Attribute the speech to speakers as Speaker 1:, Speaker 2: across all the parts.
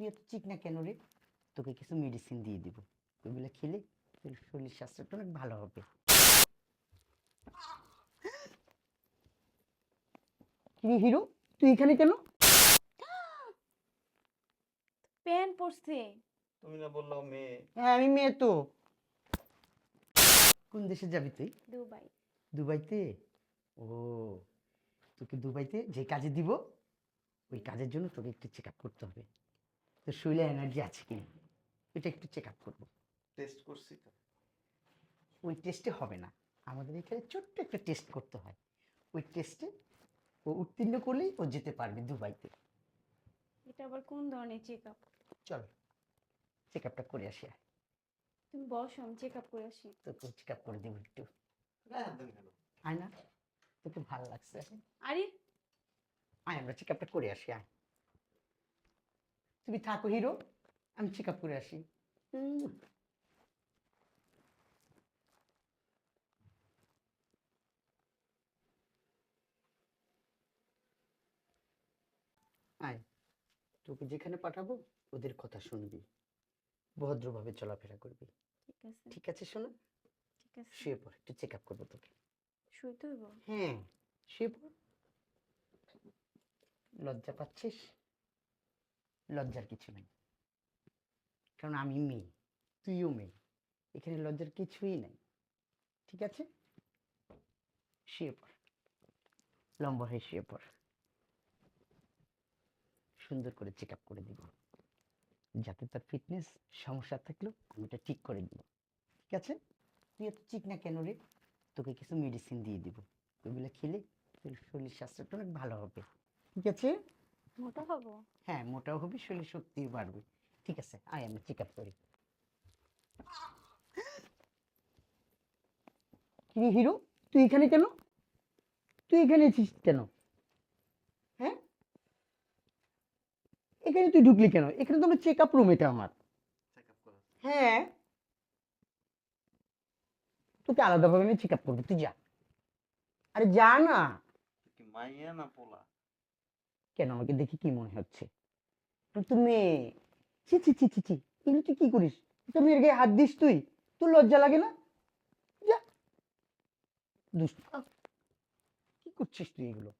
Speaker 1: তুই এত চিক না কেন রে? তোকে কিছু মেডিসিন দিয়ে দিব। ওইগুলো খেলে তোর শরীর স্বাস্থ্যটা অনেক ভালো হবে। কিরে হিরো তুই এখানে কেন?
Speaker 2: প্যান পড়ছে।
Speaker 3: তুমি না বললাম মেয়ে।
Speaker 1: হ্যাঁ আমি মেয়ে তো। কোন দেশে যাবি তুই?
Speaker 2: দুবাই।
Speaker 1: দুবাইতে? ও তোকে দুবাইতে যে কাজে দিব ওই কাজের জন্য তোকে একটু চেক আপ করতে হবে। তোর শরীরে এনার্জি আছে কি না এটা একটু চেক আপ করব।
Speaker 3: টেস্ট করছি তো।
Speaker 1: ওই টেস্টে হবে না। আমাদের এখানে ছোট্ট একটা টেস্ট করতে হয়। ওই টেস্টে ও উত্তীর্ণ করলেই ও যেতে পারবে দুবাইতে।
Speaker 2: এটা আবার কোন ধরনের চেক আপ
Speaker 1: চল চেক আপটা করে আসি আয়।
Speaker 2: তুমি বসো আমি চেক আপ করে আসি।
Speaker 1: তোকে চেক আপ করে দেবো একটু।
Speaker 3: কেন?
Speaker 1: আয় না তোকে ভালো লাগছে।
Speaker 2: আরে!
Speaker 1: আয় আমরা চেক আপটা করে আসি আয়। তুমি থাকো হিরো। আমি চেক আপ করে আসি। আয় তোকে যেখানে পাঠাবো ওদের কথা শুনবি। ভদ্রভাবে চলাফেরা করবি।
Speaker 2: ঠিক আছে।
Speaker 1: ঠিক আছে শোনো
Speaker 2: ঠিক আছে।
Speaker 1: শুয়ে পর একটু চেক আপ করব তোকে।
Speaker 2: শুইতে হইব
Speaker 1: হ্যাঁ শুয়ে পর লজ্জা পাচ্ছিস? লজ্জার কিছু নেই। কারণ আমি মেয়ে, তুইও মেয়ে, এখানে লজ্জার কিছুই নেই। ঠিক আছে? শুয়ে পর লম্বা হয়ে শুয়ে পর সুন্দর করে চেক আপ করে দিব। যাতে তার ফিটনেস সমস্যা থাকলেও আমি এটা ঠিক করে দিব। ঠিক আছে? তুই এত চিক না কেন রে? তোকে কিছু মেডিসিন দিয়ে দিব। ওইগুলো খেলে তোর শরীর স্বাস্থ্যটা অনেক ভালো হবে। ঠিক আছে?
Speaker 2: মোটা হব?
Speaker 1: হ্যাঁ মোটাও হবে শরীর শক্তিও বাড়বে। ঠিক আছে আয় আমি চেক আপ করি। কিরে হিরো তুই এখানে কেন? তুই এখানে আছিস কেন? হ্যাঁ? এখানে তুই ঢুকলি কেন? এখানে তো আমার চেক আপ রুম এটা আমার।
Speaker 3: চেক আপ করা।
Speaker 1: হ্যাঁ। তোকে আলাদাভাবে আমি চেক আপ করব তুই যা। আরে যা না।
Speaker 3: মাইয়া না পোলা?
Speaker 1: কেন আমাকে দেখে কি মনে হচ্ছে? তুই তো মেয়ে ছি ছি ছি ছি ছি এগুলো তুই কি করিস? তো মেয়ের গায়ে হাত দিস তুই? তোর লজ্জা লাগে না? যা। দুষ্ট। কি করছিস তুই এগুলো?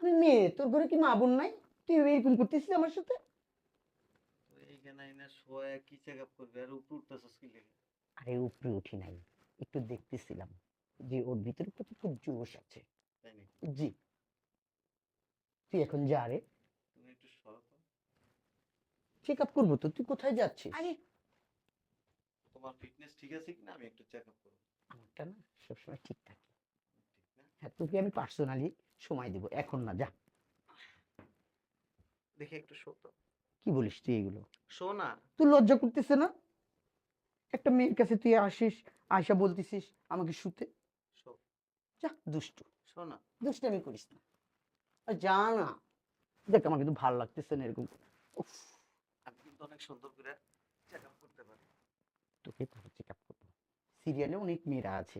Speaker 1: আমি মেয়ে তোর ঘরে কি মা বোন নাই? তুই এরকম করতেছিস আমার সাথে?
Speaker 3: আর উপরে
Speaker 1: উঠি নাই একটু দেখতেছিলাম যে ওর ভিতরে কত খুব জোশ আছে। জি। তুই এখন যা রে। চেক আপ করব তো তুই কোথায় যাচ্ছিস?
Speaker 2: আরে।
Speaker 3: তোমার ফিটনেস ঠিক আছে কিনা? আমি একটু চেক আপ করব।
Speaker 1: আমারটা না সবসময় ঠিক থাকে।
Speaker 3: ঠিক না?
Speaker 1: হ্যাঁ তোকে আমি পার্সোনালি সময় দিব। এখন না যা।
Speaker 3: দেখি একটু শো তো।
Speaker 1: কি বলিস তুই এগুলো?
Speaker 3: শো না।
Speaker 1: তুই লজ্জা করতেছে না? একটা মেয়ের কাছে তুই আসিস আয়সা বলতেছিস আমাকে শুতে।
Speaker 3: শো।
Speaker 1: যা দুষ্টু।
Speaker 3: শো না।
Speaker 1: দুষ্টামি করিস না। যা না দেখ আমার কিন্তু ভালো লাগতেছে না এরকম। উফ।
Speaker 3: আমি কিন্তু অনেক সুন্দর করে চেক আপ করতে পারি।
Speaker 1: তোকে তাহলে চেক আপ করব। সিরিয়ালে অনেক মেয়েরা আছে।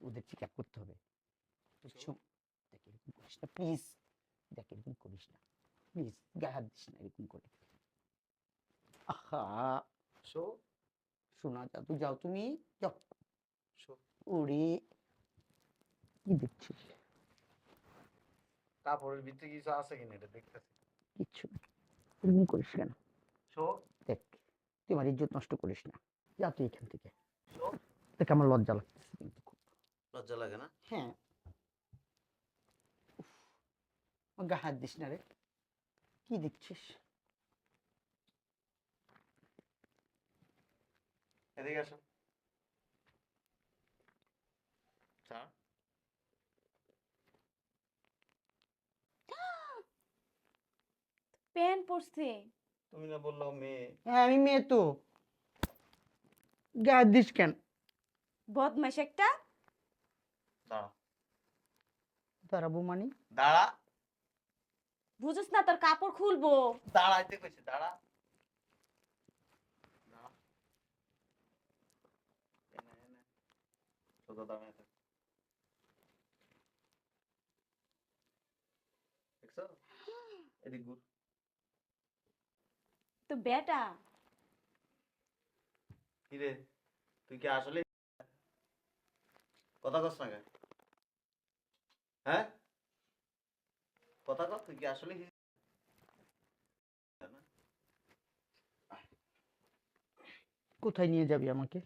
Speaker 1: ওদের চেক আপ করতে হবে। তুই দেখ এরকম করিস না প্লিজ দেখ এরকম করিস না। প্লিজ গায়ে হাত দিস না এরকম করে। আহা।
Speaker 3: শো।
Speaker 1: শোনা যা তুই যাও তুমি। যাও। ওরে। কি দেখছিস?
Speaker 3: কাপড়ের ভিতরে কিছু আছে কিনা এটা দেখতেছি।
Speaker 1: কিচ্ছু এরকম করিস কেন? দেখ তুই আমার ইজ্জত নষ্ট করিস না। যা তুই এখান থেকে। দেখ আমার লজ্জা লাগতেছে কিন্তু খুব।
Speaker 3: লজ্জা লাগে না?
Speaker 1: হ্যাঁ। গায়ে হাত দিস না রে। কি দেখছিস?
Speaker 3: এদিকে আসো চা
Speaker 2: প্যান পড়ছে?
Speaker 3: তুমি না বললাম মেয়ে।
Speaker 1: হ্যাঁ আমি মেয়ে তো। গায়ে দিস কেন?
Speaker 2: বদমাস একটা?
Speaker 3: দাঁড়া।
Speaker 1: দাঁড়াবো মানে
Speaker 3: দাঁড়া।
Speaker 2: বুঝোস না তোর কাপড় খুলবো।
Speaker 3: দাঁড়াইতে কইছে দাঁড়া। এদিক ঘুর।
Speaker 2: তো বেটা।
Speaker 3: কিরে তুই কি আসলে? কথা কস না কেন? হ্যাঁ? কথা কর তুই কি আসলে?
Speaker 1: কোথায় নিয়ে যাবি আমাকে?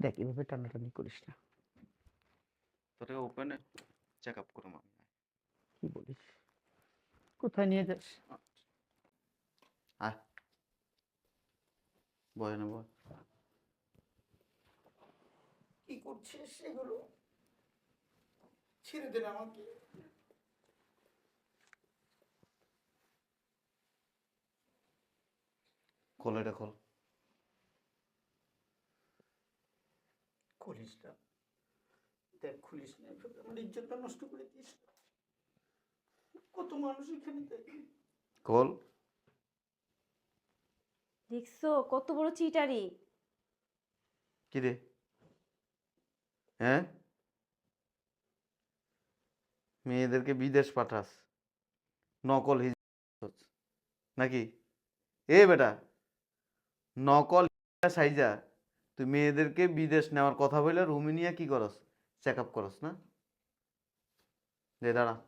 Speaker 1: দেখ এভাবে টানাটানি করিস না।
Speaker 3: তোরে ওপেনে চেক আপ করুম আমি।
Speaker 1: কি বলিস? কোথায় নিয়ে যাস
Speaker 3: আয় বয় না বয়
Speaker 1: কি করছিস এগুলো? ছেড়ে দেন আমাকে।
Speaker 3: খোল এটা খোল।
Speaker 1: খুলিস না। দেখ খুলিস না। এভাবে আমার ইজ্জতটা নষ্ট করে দিস। কত মানুষ এখানে দেখে।
Speaker 3: খোল।
Speaker 2: দেখছ? কত বড় চিটারি
Speaker 3: কি রে? হ্যাঁ? মেয়েদেরকে বিদেশ পাঠাস। নকল হিজ নাকি? এ বেটা, নকল সাইজা। তুই মেয়েদেরকে বিদেশ নেওয়ার কথা বলে রুমিনিয়া কি করস? চেক আপ করস, না? যে দাঁড়া।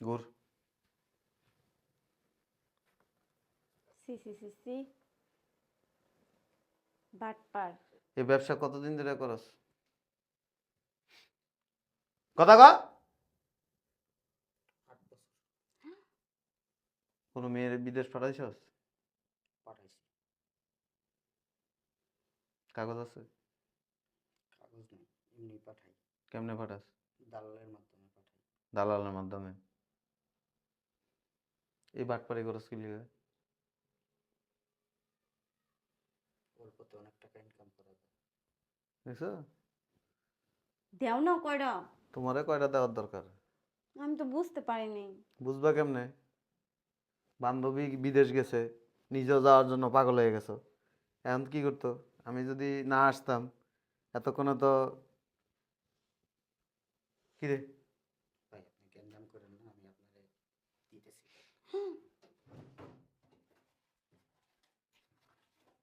Speaker 3: ঘুর
Speaker 2: সি সি সি সি বাটপার
Speaker 3: এই ব্যবসা কতদিন ধরে করস? কথা ক।
Speaker 1: আট
Speaker 3: কোনো মেয়ের বিদেশ পাঠাইছস?
Speaker 1: পাঠাইছি।
Speaker 3: কাগজ আছে?
Speaker 1: কাগজ নেই এমনি পাঠাই।
Speaker 3: কেমনে পাঠাস?
Speaker 1: দালালের মাধ্যমে পাঠাই।
Speaker 3: দালালের মাধ্যমে? এই বাটপারি করস কি লিগে
Speaker 1: অল্পতে অনেক টাকা ইনকাম করা যায়।
Speaker 3: দেখছ?
Speaker 2: দেও না কয়টা
Speaker 3: তোমারে কয়টা দেওয়ার দরকার?
Speaker 2: আমি তো বুঝতে পারিনি।
Speaker 3: বুঝবা কেমনে? বান্ধবী বিদেশ গেছে নিজেও যাওয়ার জন্য পাগল হয়ে গেছো। এখন কি করতো? আমি যদি না আসতাম এতক্ষণে তো কিরে
Speaker 1: ভাই আপনি গ্যাঞ্জাম করেন না আমি আপনারে দিতেছি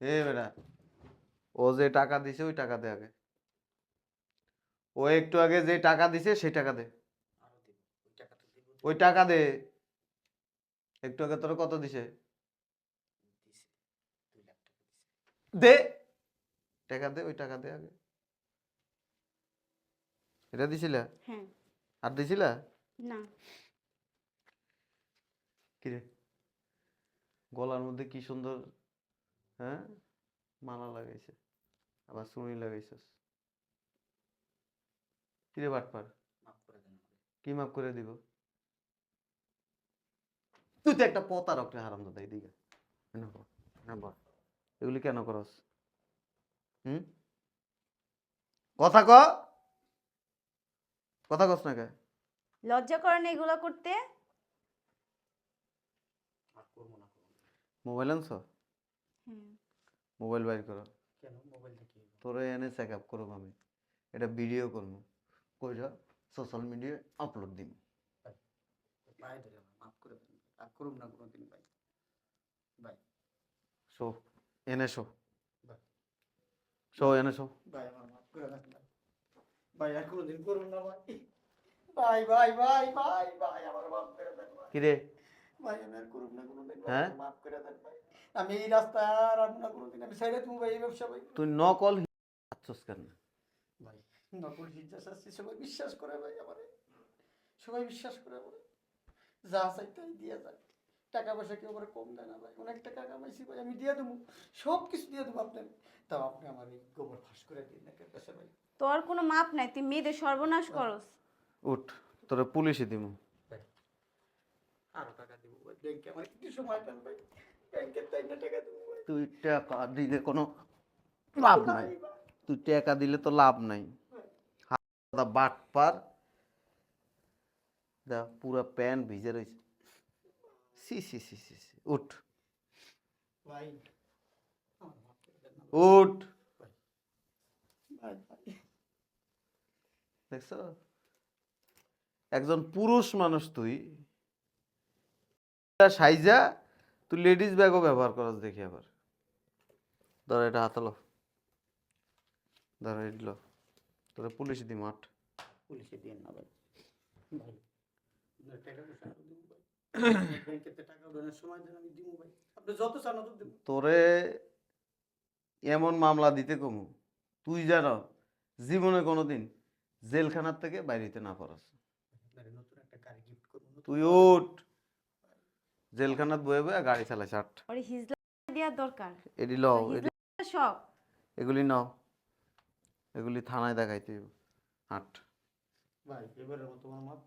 Speaker 3: এ বেটা ও যে টাকা দিছে ওই টাকা দে আগে। ও একটু আগে যে টাকা দিছে সেই টাকা দে।
Speaker 1: ওই
Speaker 3: টাকা দে। একটু আগে তোর কত দিছে? দে। টাকা দে ওই টাকা দে আগে। এটা দিছিলা?
Speaker 2: হ্যাঁ।
Speaker 3: আর দিছিলা?
Speaker 2: না।
Speaker 3: কি রে গলার মধ্যে কি সুন্দর হ্যাঁ? মালা লাগাইছে। আবার চুড়ি লাগাইছস। কিরে বাটপার? কি মাপ করে দিব? তুই তো একটা প্রতারক রে হারাম দাদা এদিকে এগুলি কেন করস? হুম? কথা ক। কথা কস না কে?
Speaker 2: লজ্জা করে না এগুলো করতে।
Speaker 3: মোবাইল আনছ? মোবাইল বাইর করো।
Speaker 1: কেন? মোবাইলটা কি
Speaker 3: তোরে এনে চেক আপ করব আমি। এটা ভিডিও করব। কইরা সোশ্যাল মিডিয়ায় আপলোড দিম।
Speaker 1: ধরে মাফ করে দেন। আর করুম না কোনোদিন ভাই। ভাই।
Speaker 3: শো এনে
Speaker 1: ভাই। আমার মাফ করে দেন ভাই। ভাই আর কোনোদিন করুন না ভাই। ভাই ভাই ভাই ভাই ভাই আমার মাফ করে দেন
Speaker 3: কিরে
Speaker 1: ভাই আমি আর করুম না কোনোদিন
Speaker 3: হ্যাঁ?
Speaker 1: মাফ করে দেন ভাই। আমি এই রাস্তা আর আনব না কোনোদিন আমি তুমি ভাই এই ব্যবসা ভাই।
Speaker 3: তুই নকল আচ্ছস কেন?
Speaker 1: ভাই নকল হিজ্জাস আসছে সবাই বিশ্বাস করে ভাই আমার। সবাই বিশ্বাস করে আমার। যা চাই তাই দিয়ে যায় টাকা পয়সা কেউ আমার কম দেয় না ভাই। অনেক টাকা কামাইছি ভাই আমি দিয়ে দেবো। সব কিছু দিয়ে দেবো আপনার। তাও আপনি আমার এই গোবর ফাঁস করে দিন না কেন কাছে ভাই?
Speaker 2: তোর কোনো মাপ নাই তুই মেয়েদের সর্বনাশ করস।
Speaker 3: উঠ তোরে পুলিশে দিমু।
Speaker 1: ভাই আরও টাকা দেবো ভাই। ব্যাংকে আমার কিছু সময় দেন ভাই। ব্যাংকে তাই না টাকা দেবো
Speaker 3: তুই টাকা দিলে কোনো লাভ নাই। তুই টাকা দিলে তো লাভ নাই। বাট পার। দা পুরা প্যান্ট ভিজে রয়েছে সি সি সি সি সি উঠ। উঠ। দেখছ? একজন পুরুষ মানুষ তুই। সাইজা তুই লেডিস ব্যাগও ব্যবহার করস দেখি আবার। ধর এটা হাতালো ধর এগুলো তোরা পুলিশ দি মাঠ
Speaker 1: পুলিশে দিয়ে না ভাই।
Speaker 3: তোরে এমন মামলা দিতে কমু। তুই জানো জীবনে কোনোদিন জেলখানার থেকে বাইরেতে না পারস।
Speaker 1: নতুন
Speaker 3: তুই উঠ। জেলখানাত বয়ে বয়ে গাড়ি চালায় ষাট
Speaker 2: আরে হিজলা দেওয়ার দরকার।
Speaker 3: এডি লও এডি
Speaker 2: সব।
Speaker 3: এগুলি নাও। এগুলি থানায় দেখাইতে হাট আট।
Speaker 1: ভাই এবারে তোমার মাফ